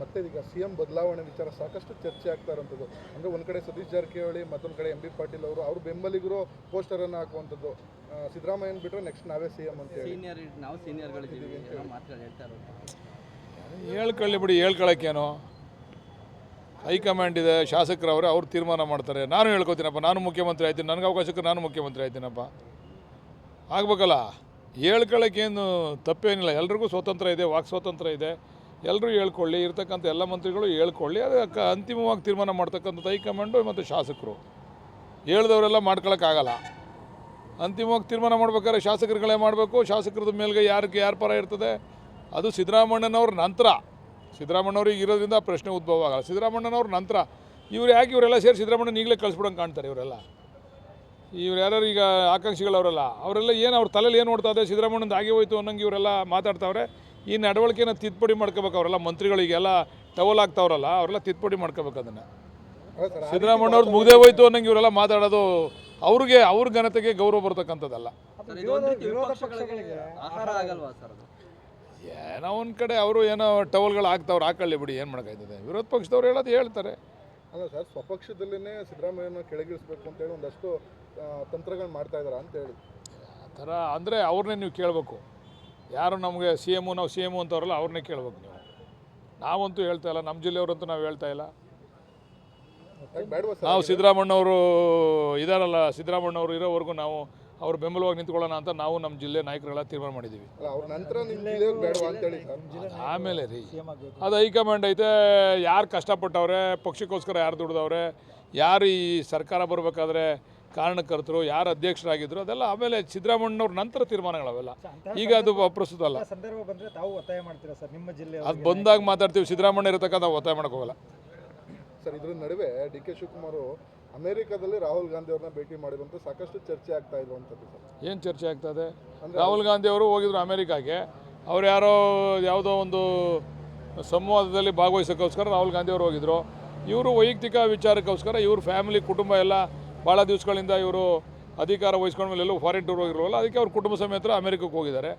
ಮತ್ತೆ ಈಗ ಸಿಎಂ ಬದಲಾವಣೆ ವಿಚಾರ ಸಾಕಷ್ಟು ಚರ್ಚೆ ಆಗ್ತಾ ಇರೋಂಥದ್ದು ಅಂದ್ರೆ ಒಂದ್ ಕಡೆ ಸತೀಶ್ ಜಾರಕಿಹೊಳಿ ಮತ್ತೊಂದ್ ಕಡೆ ಎಂ ಬಿ ಪಾಟೀಲ್ ಅವರು ಅವ್ರ ಬೆಂಬಲಿಗರು ಪೋಸ್ಟರ್ ಅನ್ನ ಹಾಕುವಂಥದ್ದು. ಸಿದ್ದರಾಮಯ್ಯನ ಬಿಟ್ರೆ ನೆಕ್ಸ್ಟ್ ನಾವೇ ಸಿ ಎಂ ಅಂತ ಹೇಳಿ. ಸೀನಿಯರ್ ನಾವು ಹೇಳ್ಕೊಳ್ಳಿ ಬಿಡಿ ಹೇಳ್ಕೊಳಕ್ಕೇನು? ಹೈಕಮಾಂಡ್ ಇದೆ ಶಾಸಕರವರೇ ಅವ್ರು ತೀರ್ಮಾನ ಮಾಡ್ತಾರೆ. ನಾನು ಹೇಳ್ಕೊತೀನಪ್ಪ ನಾನು ಮುಖ್ಯಮಂತ್ರಿ ಆಯ್ತೀನಿ. ನನಗೆ ಅವಕಾಶಕ್ಕೆ ನಾನು ಮುಖ್ಯಮಂತ್ರಿ ಆಯ್ತೀನಪ್ಪ. ಆಗ್ಬೇಕಲ್ಲ? ಹೇಳ್ಕೊಳ್ಳೋಕ್ಕೇನು ತಪ್ಪೇನಿಲ್ಲ. ಎಲ್ರಿಗೂ ಸ್ವಾತಂತ್ರ್ಯ ಇದೆ ವಾಕ್ ಸ್ವಾತಂತ್ರ್ಯ ಇದೆ. ಎಲ್ಲರೂ ಹೇಳ್ಕೊಳ್ಳಿ, ಇರ್ತಕ್ಕಂಥ ಎಲ್ಲ ಮಂತ್ರಿಗಳು ಹೇಳ್ಕೊಳ್ಳಿ ಅದಕ್ಕೆ ಅಂತಿಮವಾಗಿ ತೀರ್ಮಾನ ಮಾಡ್ತಕ್ಕಂಥದ್ದು ಹೈಕಮಾಂಡು ಮತ್ತು ಶಾಸಕರು. ಹೇಳ್ದವರೆಲ್ಲ ಮಾಡ್ಕೊಳಕ್ಕಾಗಲ್ಲ. ಅಂತಿಮವಾಗಿ ತೀರ್ಮಾನ ಮಾಡ್ಬೇಕಾದ್ರೆ ಶಾಸಕರುಗಳೇ ಮಾಡಬೇಕು ಶಾಸಕರದ ಮೇಲ್ಗೆ ಯಾರಿಗೆ ಯಾರ ಪರ ಇರ್ತದೆ? ಅದು ಸಿದ್ದರಾಮಣ್ಣನವ್ರ ನಂತರ. ಸಿದ್ದರಾಮಣ್ಣವ್ರಿಗೆ ಇರೋದ್ರಿಂದ ಪ್ರಶ್ನೆ ಉದ್ಭವ ಆಗಲ್ಲ. ಸಿದ್ದರಾಮಣ್ಣನವ್ರ ನಂತರ. ಇವ್ರು ಯಾಕೆ ಇವರೆಲ್ಲ ಸೇರಿ ಸಿದ್ದರಾಮಣ್ಣನ ಈಗಲೇ ಕಳಿಸ್ಬಿಡಂಗೆ ಕಾಣ್ತಾರೆ ಇವರೆಲ್ಲ? ಇವ್ರು ಯಾರು ಈಗ ಆಕಾಂಕ್ಷಿಗಳವರೆಲ್ಲ? ಅವರೆಲ್ಲ ಏನು ಅವ್ರ ತಲೆಯಲ್ಲಿ ಏನು ನೋಡ್ತಾ ಇದೆ? ಸಿದ್ದರಾಮಣ್ಣಂದು ಆಗಿ ಹೋಯ್ತು ಅನ್ನಂಗೆ ಇವರೆಲ್ಲ ಮಾತಾಡ್ತಾವ್ರೆ. ಈ ನಡವಳಿಕೆನ ತಿದ್ದುಪಡಿ ಮಾಡ್ಕೋಬೇಕು ಅವರೆಲ್ಲ ಮಂತ್ರಿಗಳಿಗೆಲ್ಲ ಟವಲ್ ಆಗ್ತಾವ್ರಲ್ಲ ಅವರೆಲ್ಲ ತಿದ್ದುಪಡಿ ಮಾಡ್ಕೋಬೇಕು ಅದನ್ನು. ಸಿದ್ದರಾಮಯ್ಯ ಅವ್ರದ್ದು ಮುಗ್ದೇ ಹೋಯ್ತು ಅನ್ನಂಗೆ ಇವರೆಲ್ಲ ಮಾತಾಡೋದು ಅವ್ರಿಗೆ ಅವ್ರ ಘನತೆಗೆ ಗೌರವ ಬರ್ತಕ್ಕಂಥದ್ದಲ್ಲ. ಸರ್ ಇದು ಒಂದು ಆಹಾರ ಆಗಲ್ವಾ ಸರ್ ಅದು? ಏನೋ ಒಂದು ಕಡೆ ಅವರು ಏನೋ ಟವಲ್ಗಳು ಆಗ್ತಾವ್ರು ಹಾಕೊಳ್ಳಿ ಬಿಡಿ ಏನು ಮಾಡೋಕ್ಕಾಯ್ತದೆ? ವಿರೋಧ ಪಕ್ಷದವ್ರು ಹೇಳೋದು ಹೇಳ್ತಾರೆ. ಅಲ್ಲ ಸರ್ ಸ್ವಪಕ್ಷದಲ್ಲೇ ಸಿದ್ದರಾಮಯ್ಯನ ಕೆಳಗಿಳಿಸ್ಬೇಕು ಅಂತೇಳಿ ಒಂದಷ್ಟು ತಂತ್ರಗಳನ್ನ ತಂತ್ರಗಳು ಮಾಡ್ತಾ ಇದ್ದಾರೆ ಅಂತ ಹೇಳಿ. ಆ ಥರ ಅಂದರೆ ಅವ್ರನ್ನೇ ನೀವು ಕೇಳಬೇಕು. ಯಾರು ನಮಗೆ ಸಿ ಎಮ್ಮು ನಾವು ಸಿ ಎಮ್ಮು ಅಂತವ್ರಲ್ಲ ಅವ್ರನ್ನೇ ಕೇಳ್ಬೇಕು ನೀವು. ನಾವಂತೂ ಹೇಳ್ತಾ ಇಲ್ಲ ನಮ್ಮ ಜಿಲ್ಲೆಯವರಂತೂ ನಾವು ಹೇಳ್ತಾ ಇಲ್ಲ. ನಾವು ಸಿದ್ದರಾಮಣ್ಣವರು ಇದಾರಲ್ಲ ಸಿದ್ದರಾಮಣ್ಣವರು ಇರೋವರೆಗೂ ನಾವು ಅವ್ರ ಬೆಂಬಲವಾಗಿ ನಿಂತ್ಕೊಳ್ಳೋಣ ಅಂತ ನಾವು ನಮ್ಮ ಜಿಲ್ಲೆ ನಾಯಕರೆಲ್ಲ ತೀರ್ಮಾನ ಮಾಡಿದ್ದೀವಿ ಆಮೇಲೆ ರೀ ಅದು ಹೈಕಮಾಂಡ್ ಐತೆ ಯಾರು ಕಷ್ಟಪಟ್ಟವ್ರೆ ಪಕ್ಷಕ್ಕೋಸ್ಕರ ಯಾರು ದುಡ್ದವ್ರೆ ಯಾರು ಈ ಸರ್ಕಾರ ಬರಬೇಕಾದ್ರೆ ಕಾರಣಕರ್ತರು ಯಾರು ಅಧ್ಯಕ್ಷರಾಗಿದ್ರು ಅದೆಲ್ಲ ಆಮೇಲೆ ಸಿದ್ದರಾಮಣ್ಣವ್ರ ನಂತರ ತೀರ್ಮಾನಗಳವೆಲ್ಲ. ಈಗ ಅದು ಅಪ್ರಸ್ತುತ ಅಲ್ಲ. ಸಂದರ್ಭ ಬಂದ್ರೆ ತಾವು ಒತ್ತಾಯ ಮಾಡ್ತೀರಾ ಸರ್? ನಿಮ್ಮ ಜಿಲ್ಲೆ ಅದು ಬಂದಾಗ ಮಾತಾಡ್ತೀವಿ ಸಿದ್ದರಾಮಣ್ಣ ಇರತಕ್ಕ ನಾವು ಒತ್ತಾಯ ಮಾಡಕ್ಕೆ ಹೋಗಲ್ಲ. ಸರ್ ಇದ್ರ ನಡುವೆ ಡಿ ಕೆ ಶಿವಕುಮಾರ್ ಅಮೆರಿಕದಲ್ಲಿ ರಾಹುಲ್ ಗಾಂಧಿ ಅವ್ರನ್ನ ಭೇಟಿ ಮಾಡಿರುವಂಥ ಸಾಕಷ್ಟು ಚರ್ಚೆ ಆಗ್ತಾ ಇರುವಂಥದ್ದು ಸರ್. ಏನು ಚರ್ಚೆ ಆಗ್ತದೆ ರಾಹುಲ್ ಗಾಂಧಿ ಅವರು ಹೋಗಿದ್ರು ಅಮೆರಿಕಾಗೆ. ಅವ್ರು ಯಾರೋ ಯಾವುದೋ ಒಂದು ಸಂವಾದದಲ್ಲಿ ಭಾಗವಹಿಸೋಕ್ಕೋಸ್ಕರ ರಾಹುಲ್ ಗಾಂಧಿ ಅವರು ಹೋಗಿದ್ರು. ಇವರು ವೈಯಕ್ತಿಕ ವಿಚಾರಕ್ಕೋಸ್ಕರ ಇವ್ರ ಫ್ಯಾಮಿಲಿ ಕುಟುಂಬ ಎಲ್ಲ ಭಾಳ ದಿವಸಗಳಿಂದ ಇವರು ಅಧಿಕಾರ ವಹಿಸ್ಕೊಂಡ ಮೇಲೆ ಎಲ್ಲೂ ಫಾರಿನ್ ಟೂರ್ ಹೋಗಿರೋಲ್ಲ ಅದಕ್ಕೆ ಅವ್ರ ಕುಟುಂಬ ಸಮೇತ ಅಮೆರಿಕಕ್ಕೆ ಹೋಗಿದ್ದಾರೆ.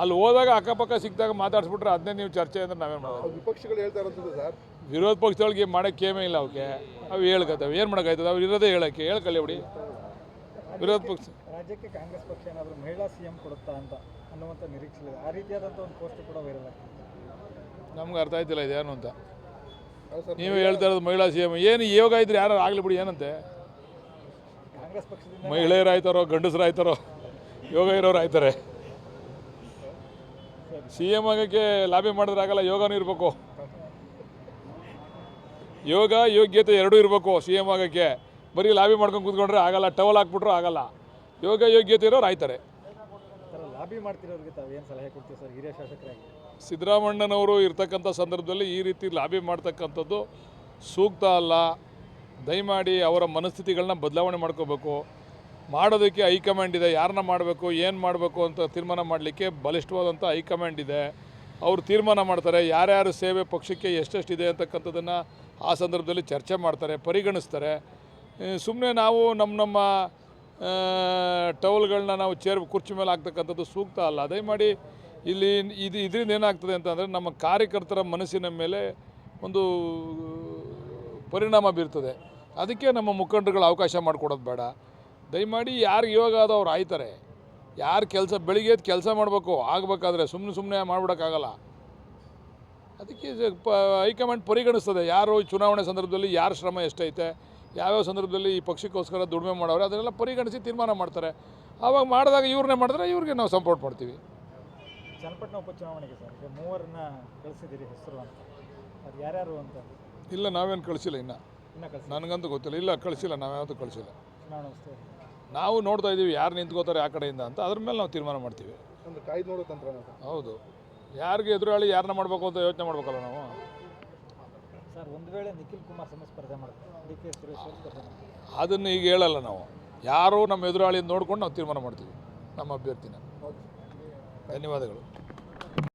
ಅಲ್ಲಿ ಹೋದಾಗ ಅಕ್ಕಪಕ್ಕ ಸಿಕ್ಕಿದಾಗ ಮಾತಾಡಿಸ್ಬಿಟ್ರೆ ಅದನ್ನೇ ನೀವು ಚರ್ಚೆ ಅಂದ್ರೆ ನಾವೇನು ಮಾಡೋದು? ವಿಪಕ್ಷಗಳು ಹೇಳ್ತಾ ಇರ್ತದೆ ಸರ್. ವಿರೋಧ ಪಕ್ಷದೊಳಗೆ ಮಾಡೋಕ್ಕೆ ಏಮೇ ಇಲ್ಲ ಅವಕ್ಕೆ ಅವು ಹೇಳ್ಕತ್ತವೆ. ಏನು ಮಾಡೋಕ್ಕಾಯ್ತದೆ? ಅವ್ರು ಇರೋದೇ ಹೇಳೋಕ್ಕೆ. ಹೇಳ್ಕಲ್ಲಿ ಬಿಡಿ. ವಿರೋಧ ಪಕ್ಷ ರಾಜ್ಯಕ್ಕೆ ಕಾಂಗ್ರೆಸ್ ಪಕ್ಷ ಏನಾದರೂ ಮಹಿಳಾ ಸಿಎಂ ಕೊಡುತ್ತಾ ಅಂತ ಅನ್ನುವಂಥ ನಿರೀಕ್ಷೆ ಇದೆ. ಆ ರೀತಿಯಾದಂಥ ಒಂದು ಪೋಸ್ಟ್ ಕೂಡ ವೈರಲ್ ಆಗ್ತದೆ ನಮ್ಗೆ ಅರ್ಥ ಆಯ್ತಿಲ್ಲ ಇದೇನು ಅಂತ. ನೀವೇ ನೀವು ಹೇಳ್ತಾ ಇರೋದು ಮಹಿಳಾ ಸಿ ಎಂ ಏನು ಯೋಗ ಇದ್ರೆ ಯಾರು ಆಗಲಿ ಬಿಡಿ ಏನಂತೆ? ಕಾಂಗ್ರೆಸ್ ಪಕ್ಷದಿಂದ ಮಹಿಳೆಯರು ಆಯ್ತಾರೋ ಗಂಡಸರು ಆಯ್ತಾರೋ ಯೋಗ ಇರೋರು ಆಯ್ತಾರೆ. ಸಿ ಎಂ ಆಗೋಕ್ಕೆ ಲಾಬಿ ಮಾಡಿದ್ರೆ ಆಗಲ್ಲ ಯೋಗನೂ ಇರಬೇಕು. ಯೋಗ ಯೋಗ್ಯತೆ ಎರಡೂ ಇರಬೇಕು ಸಿ ಎಂ ಆಗೋಕ್ಕೆ. ಬರೀ ಲಾಬಿ ಮಾಡ್ಕೊಂಡು ಕೂತ್ಕೊಂಡ್ರೆ ಆಗಲ್ಲ ಟವಲ್ ಹಾಕ್ಬಿಟ್ರು ಆಗಲ್ಲ. ಯೋಗ ಯೋಗ್ಯತೆ ಇರೋರು ಆಯ್ತಾರೆ. ಸಿದ್ದರಾಮಣ್ಣನವರು ಇರ್ತಕ್ಕಂಥ ಸಂದರ್ಭದಲ್ಲಿ ಈ ರೀತಿ ಲಾಬಿ ಮಾಡ್ತಕ್ಕಂಥದ್ದು ಸೂಕ್ತ ಅಲ್ಲ. ದಯಮಾಡಿ ಅವರ ಮನಸ್ಥಿತಿಗಳನ್ನ ಬದಲಾವಣೆ ಮಾಡ್ಕೋಬೇಕು. ಮಾಡೋದಕ್ಕೆ ಹೈಕಮಾಂಡ್ ಇದೆ ಯಾರನ್ನ ಮಾಡಬೇಕು, ಏನು ಮಾಡಬೇಕು ಅಂತ ತೀರ್ಮಾನ ಮಾಡಲಿಕ್ಕೆ ಬಲಿಷ್ಠವಾದಂಥ ಹೈಕಮಾಂಡ್ ಇದೆ. ಅವರು ತೀರ್ಮಾನ ಮಾಡ್ತಾರೆ, ಯಾರ್ಯಾರು ಸೇವೆ ಪಕ್ಷಕ್ಕೆ ಎಷ್ಟೆಷ್ಟಿದೆ ಅಂತಕ್ಕಂಥದ್ದನ್ನು ಆ ಸಂದರ್ಭದಲ್ಲಿ ಚರ್ಚೆ ಮಾಡ್ತಾರೆ, ಪರಿಗಣಿಸ್ತಾರೆ. ಸುಮ್ಮನೆ ನಾವು ನಮ್ಮ ನಮ್ಮ ಟವಲ್ಗಳನ್ನ ನಾವು ಚೇರ್, ಕುರ್ಚಿ ಮೇಲೆ ಹಾಕ್ತಕ್ಕಂಥದ್ದು ಸೂಕ್ತ ಅಲ್ಲ. ದಯಮಾಡಿ ಇಲ್ಲಿ, ಇದು, ಇದರಿಂದ ಏನಾಗ್ತದೆ ಅಂತಂದರೆ ನಮ್ಮ ಕಾರ್ಯಕರ್ತರ ಮನಸ್ಸಿನ ಮೇಲೆ ಒಂದು ಪರಿಣಾಮ ಬೀರ್ತದೆ. ಅದಕ್ಕೆ ನಮ್ಮ ಮುಖಂಡರುಗಳು ಅವಕಾಶ ಮಾಡಿಕೊಡೋದು ಬೇಡ. ದಯಮಾಡಿ ಯಾರು ಯೋಗ ಆದೋ ಅವ್ರು ಆಯ್ತಾರೆ. ಯಾರು ಕೆಲಸ ಬೆಳಿಗ್ಗೆ ಎದ್ದು ಕೆಲಸ ಮಾಡಬೇಕು, ಆಗಬೇಕಾದ್ರೆ ಸುಮ್ಮನೆ ಸುಮ್ಮನೆ ಮಾಡ್ಬಿಡೋಕ್ಕಾಗಲ್ಲ. ಅದಕ್ಕೆ ಪ ಹೈಕಮಾಂಡ್ ಪರಿಗಣಿಸ್ತದೆ. ಯಾರು ಚುನಾವಣೆ ಸಂದರ್ಭದಲ್ಲಿ ಯಾರ ಶ್ರಮ ಎಷ್ಟೈತೆ, ಯಾವ್ಯಾವ ಸಂದರ್ಭದಲ್ಲಿ ಈ ಪಕ್ಷಕ್ಕೋಸ್ಕರ ದುಡಿಮೆ ಮಾಡೋರು ಅದನ್ನೆಲ್ಲ ಪರಿಗಣಿಸಿ ತೀರ್ಮಾನ ಮಾಡ್ತಾರೆ. ಆವಾಗ ಮಾಡಿದಾಗ ಇವ್ರನ್ನೇ ಮಾಡಿದ್ರೆ ಇವ್ರಿಗೆ ನಾವು ಸಪೋರ್ಟ್ ಮಾಡ್ತೀವಿ. ಚನ್ನಪಟ್ಟಣ ಉಪಚುನಾವಣೆಗೆ ಸರ್ ಮೂವರನ್ನ ಕಳಿಸಿದ್ದೀರಿ ಹೆಸರು ಅಂತ. ಅದು ಯಾರ್ಯಾರು ಅಂತ? ಇಲ್ಲ ನಾವೇನು ಕಳಿಸಿಲ್ಲ ಇನ್ನು. ನನಗಂತೂ ಗೊತ್ತಿಲ್ಲ. ಇಲ್ಲ ಕಳಿಸಿಲ್ಲ ನಾವ್ಯಾವತ್ತೂ ಕಳಿಸಿಲ್ಲ. ನಾವು ನೋಡ್ತಾ ಇದ್ದೀವಿ ಯಾರು ನಿಂತ್ಕೋತಾರೆ ಆ ಕಡೆಯಿಂದ ಅಂತ. ಅದ್ರ ಮೇಲೆ ನಾವು ತೀರ್ಮಾನ ಮಾಡ್ತೀವಿ. ಒಂದು ಕಾಯ್ದು ನೋಡೋ ತಂತ್ರನ ಸರ್ ಹೌದು. ಯಾರಿಗೆ ಎದುರಾಳಿ ಯಾರನ್ನ ಮಾಡಬೇಕು ಅಂತ ಯೋಚನೆ ಮಾಡ್ಬೇಕಲ್ಲ ನಾವು? ಸರ್ ಒಂದು ವೇಳೆ ನಿಖಿಲ್ ಕುಮಾರಸ್ವಾಮಿ ಸ್ಪರ್ಧೆ ಮಾಡ್ತಾರೆ. ಡಿ ಕೆ ಸುರೇಶ್ ಅವರು ಸ್ಪರ್ಧೆ ಅದನ್ನು ಈಗ ಹೇಳಲ್ಲ ನಾವು. ಯಾರು ನಮ್ಮ ಎದುರಾಳಿ ನೋಡ್ಕೊಂಡು ನಾವು ತೀರ್ಮಾನ ಮಾಡ್ತೀವಿ ನಮ್ಮ ಅಭ್ಯರ್ಥಿನ. ಧನ್ಯವಾದಗಳು.